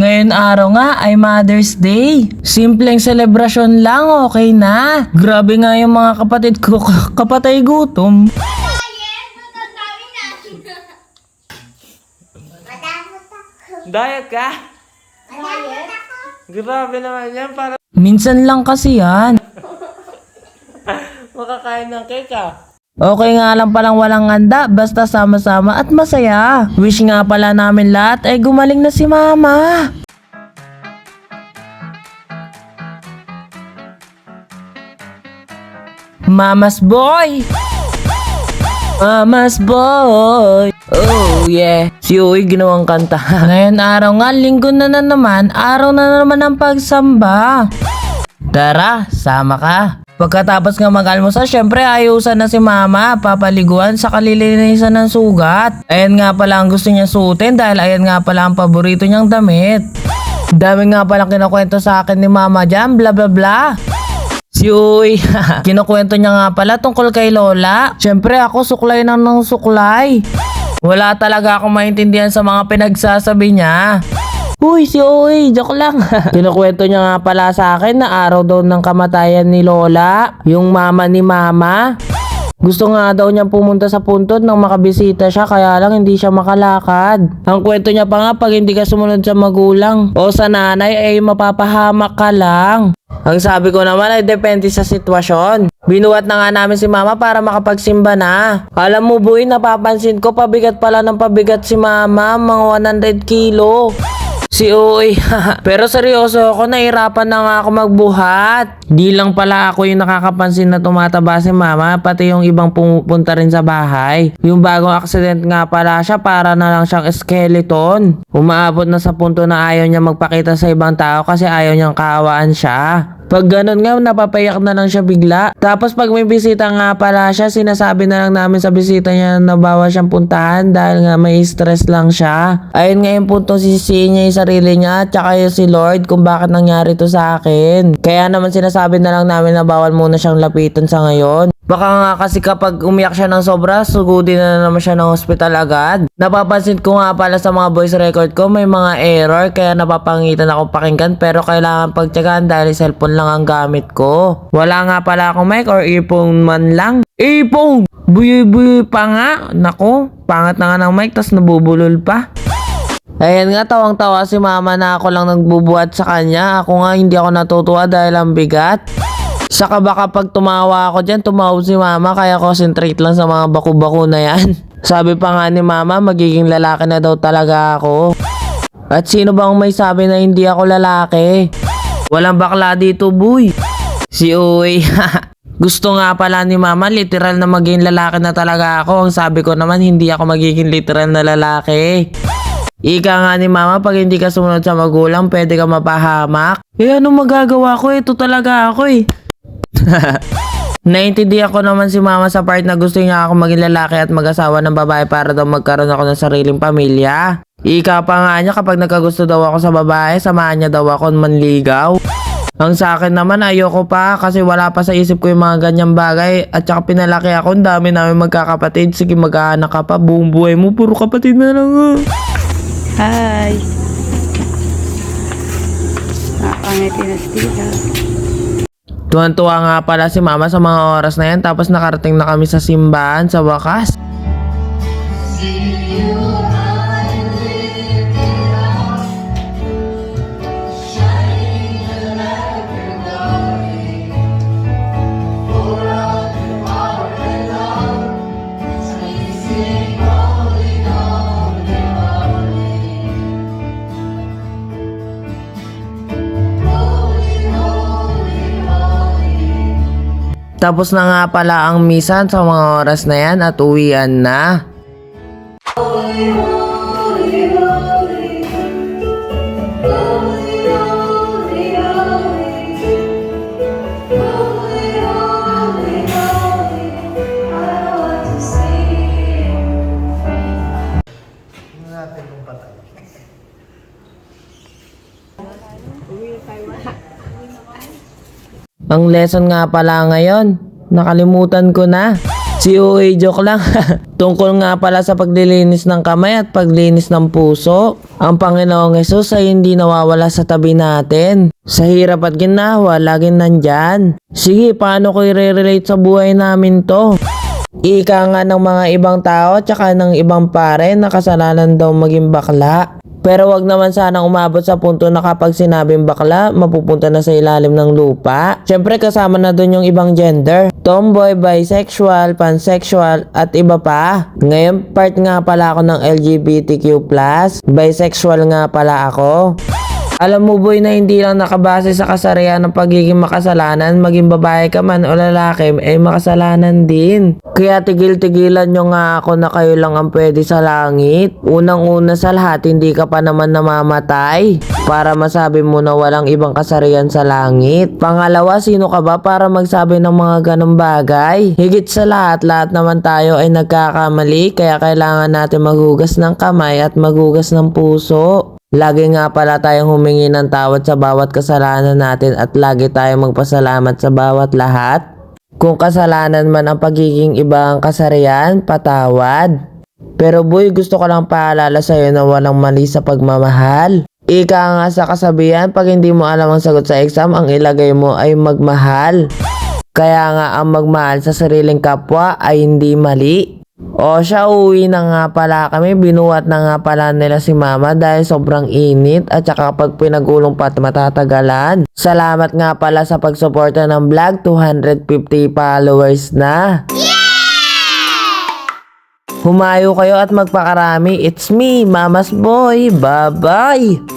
Ngayon araw nga ay Mother's Day. Simpleng selebrasyon lang, okay na. Grabe nga yung mga kapatid ko, kapatay gutom. Diet ka? Grabe naman yan, para... Minsan lang kasi yan. Makakain ng cake ah. Okay nga lang palang walang handa, basta sama-sama at masaya. Wish nga pala namin lahat ay gumaling na si mama. Mama's boy! Mama's boy! Oh yeah! Si Uy ginawang kanta. Ngayon araw nga, linggo na na naman, araw na naman ng pagsamba. Tara, sama ka. Pagkatapos nga mag-almusal, syempre ayusan na si mama, papaliguan sa kalilinisan ng sugat. Ayan nga pala ang gusto niya suotin dahil ayan nga pala ang paborito niyang damit. Dami nga pala kinakwento sa akin ni mama dyan, bla bla bla. Si Uy, kinukwento niya nga pala tungkol kay Lola. Syempre ako suklay nang ng suklay. Wala talaga akong maintindihan sa mga pinagsasabi niya. Uy, si Uy, joke lang. Kinukwento niya nga pala sa akin na araw daw ng kamatayan ni Lola, yung mama ni Mama. Gusto nga daw niyang pumunta sa puntod nang makabisita siya kaya lang hindi siya makalakad. Ang kwento niya pa nga pag hindi ka sumunod sa magulang o sa nanay ay mapapahamak ka lang. Ang sabi ko naman ay depende sa sitwasyon. Binuhat na nga namin si mama para makapagsimba na. Alam mo boy, napapansin ko pabigat pala ng pabigat si mama, mga 100 kilo. Si Uy. Pero seryoso ako, nahirapan na nga ako magbuhat. Di lang pala ako yung nakakapansin na tumataba si mama, pati yung ibang pumupunta rin sa bahay. Yung bagong accident nga pala siya, para na lang siyang skeleton. Umaabot na sa punto na ayaw niya magpakita sa ibang tao kasi ayaw niyang kaawaan siya. Pag ganun nga, napapayak na lang siya bigla. Tapos pag may bisita nga pala siya, sinasabi na lang namin sa bisita niya na bawal siyang puntahan dahil nga may stress lang siya. Ayun nga yung puntong sisihin niya yung sarili niya at saka yung si Lord kung bakit nangyari to sa akin. Kaya naman sinasabi na lang namin na bawal muna siyang lapitan sa ngayon. Baka nga kasi kapag umiyak siya ng sobra, sugudin na naman siya ng hospital agad. Napapansin ko nga pala sa mga voice record ko, may mga error kaya napapangitan ako pakinggan pero kailangan pagtyagaan dahil cellphone lang ang gamit ko. Wala nga pala akong mic or earphone man lang. Earphone! Buyoy-buyoy pa nga. Nako, pangat na nga ng mic tas nabubulol pa. Ayan nga, tawang-tawa si mama na ako lang nagbubuhat sa kanya. Ako nga hindi ako natutuwa dahil ang bigat. Saka baka pag tumawa ako dyan, tumawag si mama kaya concentrate lang sa mga baku-baku na yan. Sabi pa nga ni mama, magiging lalaki na daw talaga ako. At sino bang may sabi na hindi ako lalaki? Walang bakla dito, boy. Si Uy. Gusto nga pala ni mama, literal na maging lalaki na talaga ako. Ang sabi ko naman, hindi ako magiging literal na lalaki. Ika nga ni mama, pag hindi ka sumunod sa magulang, pwede ka mapahamak. Eh, anong magagawa ko? Ito talaga ako eh. Naintindihan ko naman si mama sa part na gusto niya ako maging lalaki at mag-asawa ng babae para daw magkaroon ako ng sariling pamilya. Ika pa nga niya kapag nagkagusto daw ako sa babae, samahan niya daw ako manligaw. Ang sa akin naman ayoko pa kasi wala pa sa isip ko yung mga ganyang bagay at saka pinalaki ako, ang dami namin magkakapatid. Sige mag-aanak ka pa, buong buhay mo, puro kapatid na lang ah. Hi! Nakangiti na si Tita. Tuwan-tuwa nga pala si mama sa mga oras na yan tapos nakarating na kami sa simbahan sa wakas. Tapos na nga pala ang misan sa mga oras na yan at uwian na. Ang lesson nga pala ngayon, nakalimutan ko na. Uy, joke lang. Tungkol nga pala sa paglilinis ng kamay at paglinis ng puso. Ang Panginoong Yesus ay hindi nawawala sa tabi natin. Sa hirap at ginawa, laging nandyan. Sige, paano ko i-relate sa buhay namin to? Ika nga ng mga ibang tao tsaka ng ibang pare na kasalanan daw maging bakla. Pero wag naman sanang umabot sa punto na kapag sinabing bakla, mapupunta na sa ilalim ng lupa. Siyempre kasama na dun yung ibang gender. Tomboy, bisexual, pansexual, at iba pa. Ngayon, part nga pala ako ng LGBTQ+. Bisexual nga pala ako. Alam mo boy na hindi lang nakabase sa kasarian ng pagiging makasalanan, maging babae ka man o lalaki, ay makasalanan din. Kaya tigil-tigilan nyo nga ako na kayo lang ang pwede sa langit. Unang-una sa lahat, hindi ka pa naman namamatay. Para masabi mo na walang ibang kasarian sa langit. Pangalawa, sino ka ba para magsabi ng mga ganong bagay? Higit sa lahat, lahat naman tayo ay nagkakamali, kaya kailangan natin maghugas ng kamay at maghugas ng puso. Lagi nga pala tayong humingi ng tawad sa bawat kasalanan natin at lagi tayong magpasalamat sa bawat lahat. Kung kasalanan man ang pagiging iba ang kasarian, patawad. Pero boy, gusto ko lang paalala sa'yo na walang mali sa pagmamahal. Ika nga sa kasabihan, pag hindi mo alam ang sagot sa exam, ang ilagay mo ay magmahal. Kaya nga ang magmahal sa sariling kapwa ay hindi mali. O siya, uwi na nga pala kami. Binuhat na nga pala nila si mama dahil sobrang init at saka pag pinagulong pa at matatagalan. Salamat nga pala sa pagsuporta ng vlog. 250 followers na. Humayo kayo at magpakarami. It's me, Mama's Boy. Bye-bye!